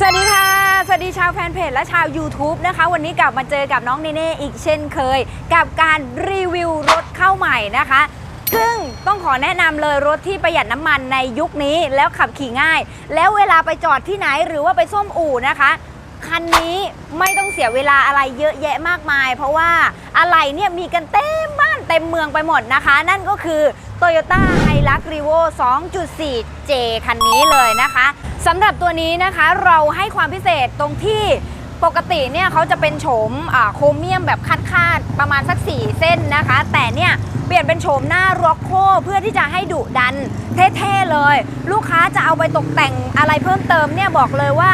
สวัสดีค่ะ สวัสดีชาวแฟนเพจและชาว YouTube นะคะ วันนี้กลับมาเจอกับน้องเนเน่อีกเช่นเคย กับการรีวิวรถเข้าใหม่นะคะ ซึ่งต้องขอแนะนำเลยรถที่ประหยัดน้ำมันในยุคนี้แล้วขับขี่ง่าย แล้วเวลาไปจอดที่ไหนหรือว่าไปส้มอู่นะคะ คันนี้ไม่ต้องเสียเวลาอะไรเยอะแยะมากมาย เพราะว่าอะไรเนี่ยมีกันเต็มบ้านเต็มเมืองไปหมดนะคะ นั่นก็คือ Toyota Hilux Revo 2.4J คันนี้เลยนะคะสำหรับตัวนี้นะคะเราให้ความพิเศษตรงที่ปกติเนี่ยเขาจะเป็นโฉมโครเมียมแบบคาดคาดๆประมาณสัก 4 เส้นนะคะ แต่เนี่ยเปลี่ยนเป็นโฉมหน้าร็อกโคเพื่อที่จะให้ดุดันเท่ๆเลย ลูกค้าจะเอาไปตกแต่งอะไรเพิ่มเติมเนี่ยบอกเลยว่า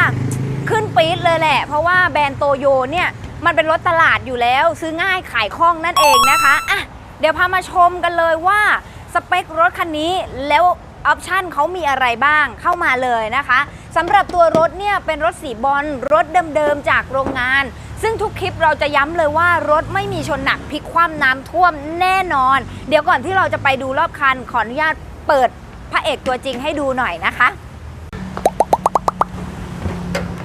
ขึ้นปี๊ดเลยแหละ เพราะว่าแบรนด์โตโยเนี่ยมันเป็นรถตลาดอยู่แล้ว ซื้อง่ายขายคล่องนั่นเองนะคะอะเดี๋ยวพามาชมกันเลยว่าสเปครถคันนี้แล้วออปชันเขามีอะไรบ้างเข้ามาเลยนะคะสำหรับตัวรถเนี่ยเป็นรถสีบอลรถเดิมๆจากโรงงาน ซึ่งทุกคลิปเราจะย้ำเลยว่ารถไม่มีชนหนักพลิกคว่ำน้ำท่วมแน่นอน เดี๋ยวก่อนที่เราจะไปดูรอบคันขออนุญาตเปิดพระเอกตัวจริงให้ดูหน่อยนะคะ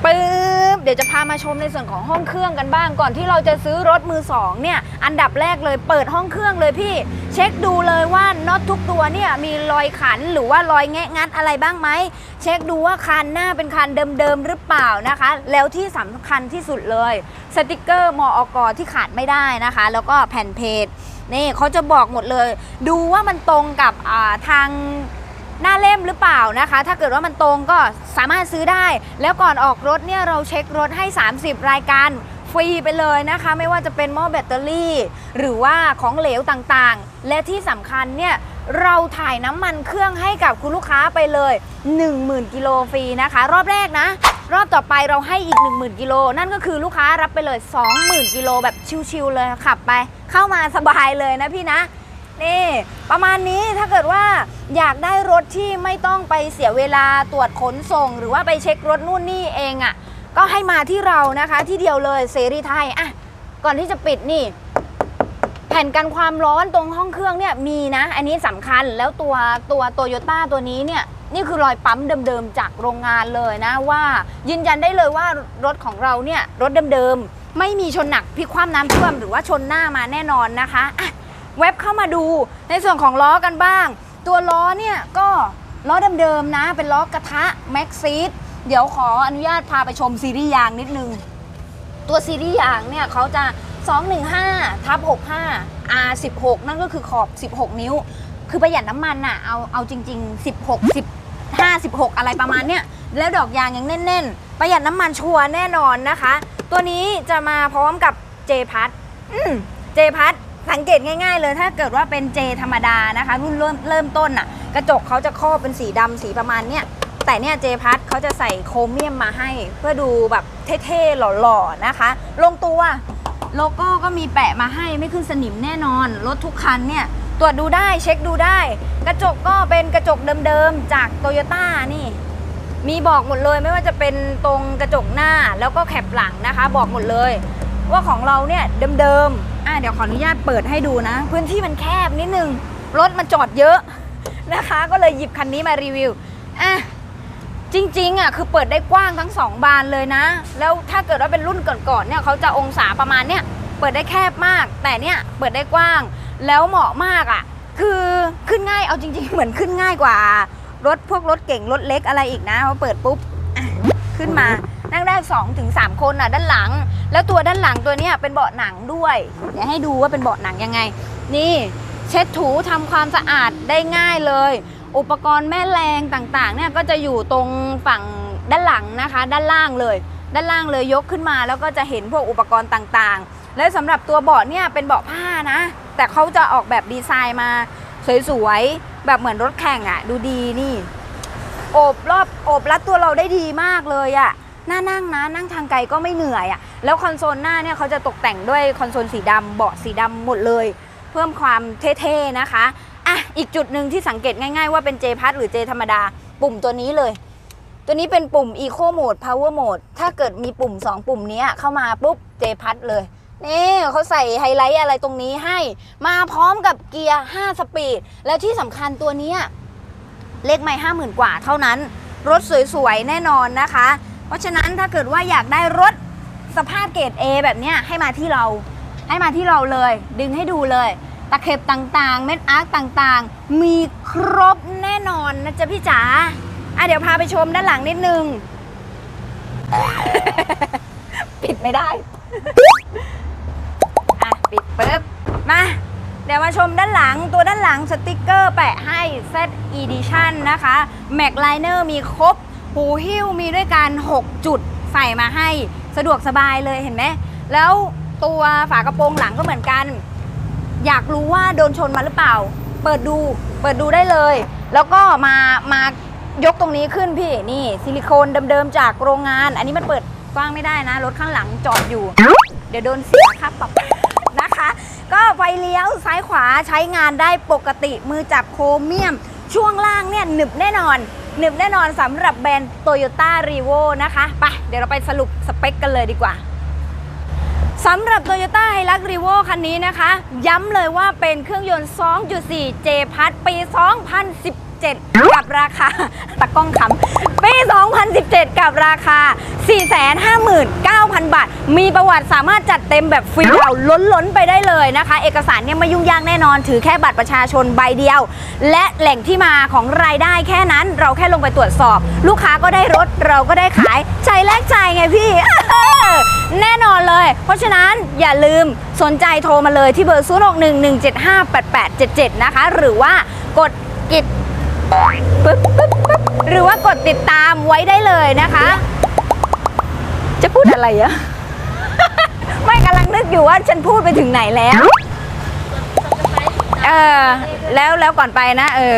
ปึ๊บเดี๋ยวจะพามาชมในส่วนของห้องเครื่องกันบ้าง ก่อนที่เราจะซื้อรถมือสองเนี่ยอันดับแรกเลยเปิดห้องเครื่องเลยพี่ เช็คดูเลยว่าน็อตทุกตัวเนี่ยมีรอยขันหรือว่ารอยแงะงัดอะไรบ้างไหมเช็คดูว่าคันหน้าเป็นคันเดิมๆหรือเปล่านะคะ แล้วที่สำคัญที่สุดเลย สติกเกอร์มอกที่ขาดไม่ได้นะคะ แล้วก็แผ่นเพจนี่เขาจะบอกหมดเลย ดูว่ามันตรงกับทาง หน้าเล่มหรือเปล่านะคะ ถ้าเกิดว่ามันตรงก็สามารถซื้อได้ แล้วก่อนออกรถเนี่ยเราเช็ครถให้ 30 รายการฟรีไปเลยนะคะ ไม่ว่าจะเป็นหม้อแบตเตอรี่ หรือว่าของเหลวต่างๆ และที่สำคัญเนี่ยเราถ่ายน้ำมันเครื่องให้กับคุณลูกค้าไปเลย 10,000 กิโลฟรีนะคะ รอบแรกนะ รอบต่อไปเราให้อีก 10,000 กิโล นั่นก็คือลูกค้ารับไปเลย 20,000 กิโลแบบชิวๆเลยขับไป เข้ามาสบายเลยนะพี่นะ นี่ประมาณนี้ถ้าเกิดว่าอยากได้รถที่ไม่ต้องไปเสียเวลาตรวจขนส่ง หรือว่าไปเช็ครถนู่นนี่เองอะ่ะก็ให้มาที่เรานะคะที่เดียวเลยเสรีไทยอะก่อนที่จะปิดนี่ แผ่นกันความร้อนตรงห้องเครื่องเนี่ยมีนะ อันนี้สำคัญแล้วตัวตัวโตโยต้าตัวนี้เนี่ยนี่คือรอยปั๊มเดิมๆจากโรงงานเลยนะว่า ยืนยันได้เลยว่ารถของเราเนี่ยรถเดิมๆไม่มีชนหนักพลิกคว่ำน้ำท่วมหรือว่าชนหน้ามาแน่นอนนะคะอะ เว็บเข้ามาดูในส่วนของล้อกันบ้าง ตัวล้อเนี่ยก็ล้อเดิมๆนะ เป็นล้อกระทะแม็กซีดเดี๋ยวขออนุญาตพาไปชมซีรีส์ยางนิดนึง ตัวซีรีส์ยางเนี่ยเขาจะ 215ทับ65 R16 นั่นก็คือขอบ 16 นิ้ว คือประหยัดน้ำมันน่ะเอาเอาจริง ๆ 16 15 16 อะไรประมาณเนี้ยแล้วดอกยางยังแน่น ๆ ประหยัดน้ำมันชัวร์แน่นอนนะคะ ตัวนี้จะมาพร้อมกับ J พัทอืม J พัท สังเกตง่ายๆเลยถ้าเกิดว่าเป็น J ธรรมดานะคะ รุ่นเริ่มเริ่มต้นน่ะ กระจกเขาจะครอบเป็นสีดำสีประมาณเนี้ยแต่เนี่ยเจพัทเขาจะใส่โครเมียมมาให้ เพื่อดูแบบเท่ๆหล่อๆนะคะ ลงตัวโลโก้ก็มีแปะมาให้ไม่ขึ้นสนิมแน่นอน รถทุกคันเนี่ยตรวจดูได้เช็คดูได้ กระจกก็เป็นกระจกเดิมๆ จากโตโยต้านี่ มีบอกหมดเลยไม่ว่าจะเป็นตรงกระจกหน้าแล้วก็แคปหลังนะคะ บอกหมดเลย ว่าของเราเนี่ยเดิมๆอะเดี๋ยวขออนุญาตเปิดให้ดูนะ พื้นที่มันแคบนิดนึง รถมันจอดเยอะนะคะ ก็เลยหยิบคันนี้มารีวิวอะจริงๆอะคือเปิดได้กว้างทั้งสองบานเลยนะ แล้วถ้าเกิดว่าเป็นรุ่นก่อนๆเนี่ยเขาจะองศาประมาณเนี้ยเปิดได้แคบมาก แต่เนี่ยเปิดได้กว้าง แล้วเหมาะมากอะ คือขึ้นง่ายเอาจริง ๆ เหมือนขึ้นง่ายกว่า รถพวกรถเก่งรถเล็กอะไรอีกนะพอเปิดปุ๊บขึ้นมา นั่งได้สองถึงสามคนอะด้านหลัง แล้วตัวด้านหลังตัวเนี้ยเป็นเบาะหนังด้วยเดี๋ยวให้ดูว่าเป็นเบาะหนังยังไง นี่เช็ดถูทำความสะอาดได้ง่ายเลย อุปกรณ์แม่แรงต่างๆเนี่ยก็จะอยู่ตรงฝั่งด้านหลังนะคะ ด้านล่างเลย ด้านล่างเลยยกขึ้นมา แล้วก็จะเห็นพวกอุปกรณ์ต่างๆ และสำหรับตัวเบาะเนี่ยเป็นเบาะผ้านะ แต่เขาจะออกแบบดีไซน์มาสวยๆแบบเหมือนรถแข่งอะ่ะ ดูดีนี่โอบรอบโอบรัดตัวเราได้ดีมากเลยอะ่ะ น่านั่งนะนั่งทางไกลก็ไม่เหนื่อยอะ่ะแล้วคอนโซลหน้าเนี่ยเขาจะตกแต่งด้วยคอนโซลสีดำเบาะสีดำหมดเลย เพิ่มความเท่ๆนะคะอะอีกจุดหนึ่งที่สังเกตง่ายๆว่าเป็น J พัทหรือ J ธรรมดา ปุ่มตัวนี้เลย ตัวนี้เป็นปุ่ม Eco Mode Power Mode ถ้าเกิดมีปุ่ม 2 ปุ่มนี้เข้ามาปุ๊บ J พัทเลยนี่เขาใส่ไฮไลท์อะไรตรงนี้ให้ มาพร้อมกับเกียร์ 5 สปีด แล้วที่สำคัญตัวนี้เลขไม่ห้าหมื่นกว่าเท่านั้น รถสวยๆ แน่นอนนะคะ เพราะฉะนั้นถ้าเกิดว่าอยากได้รถสภาพเกรด A แบบเนี้ยให้มาที่เราให้มาที่เราเลย ดึงให้ดูเลย ตะเข็บต่างๆ เม็ดอาร์คต่างๆ มีครบแน่นอนนะจ๊ะพี่จ๋าอะเดี๋ยวพาไปชมด้านหลังนิดนึง ปิดไม่ได้ อะ ปิดปึ๊บ มา เดี๋ยวมาชมด้านหลังตัวด้านหลังสติกเกอร์แปะให้ Z Edition นะคะ Mac Liner มีครบ หูหิ้วมีด้วยกัน 6 จุดใส่มาให้สะดวกสบายเลยเห็นไหม แล้วตัวฝากระโปรงหลังก็เหมือนกัน อยากรู้ว่าโดนชนมาหรือเปล่า เปิดดูเปิดดูได้เลย แล้วก็มามายกตรงนี้ขึ้นพี่นี่ซิลิโคนเดิมๆจากโรงงาน อันนี้มันเปิดกว้างไม่ได้นะ รถข้างหลังจอดอยู่ เดี๋ยวโดนเสียค่าปรับนะคะ ก็ไฟเลี้ยวซ้ายขวาใช้งานได้ปกติมือจับโครเมียม ช่วงล่างเนี่ยหนึบแน่นอน หนึบแน่นอนสำหรับแบรนด์ Toyota r e v o นะคะไปเดี๋ยวเราไปสรุปสเปคกันเลยดีกว่าสำหรับ Toyota Hilux Revo คันนี้นะคะ ย้ำเลยว่าเป็นเครื่องยนต์ 2.4 J พัดปี 2010 2017 กับราคาตะกล้องคำปี 2017 กับราคา 459,000 บาท มีประวัติสามารถจัดเต็มแบบฟรีดาวน์ล้นๆไปได้เลยนะคะ เอกสารเนี่ยไม่ยุ่งยากแน่นอน ถือแค่บัตรประชาชนใบเดียว และแหล่งที่มาของรายได้แค่นั้น เราแค่ลงไปตรวจสอบ ลูกค้าก็ได้รถเราก็ได้ขายใจแลกใจไงพี่แน่นอนเลย เพราะฉะนั้นอย่าลืมสนใจโทรมาเลยที่เบอร์ 0 6 1 1 7 5 8 8 7 7 นะคะ หรือว่ากดกิด ปึ๊บปึ๊บปึ๊บหรือว่ากดติดตามไว้ได้เลยนะคะ จะพูดอะไรอะ ไม่กำลังนึกอยู่ว่าฉันพูดไปถึงไหนแล้ว เออ แล้วแล้วก่อนไปนะ เออ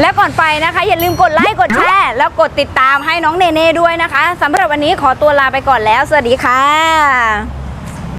แล้วก่อนไปนะคะ อย่าลืมกดไลค์กดแชร์แล้วกดติดตามให้น้องเนเน่ด้วยนะคะสำหรับวันนี้ขอตัวลาไปก่อนแล้ว สวัสดีค่ะ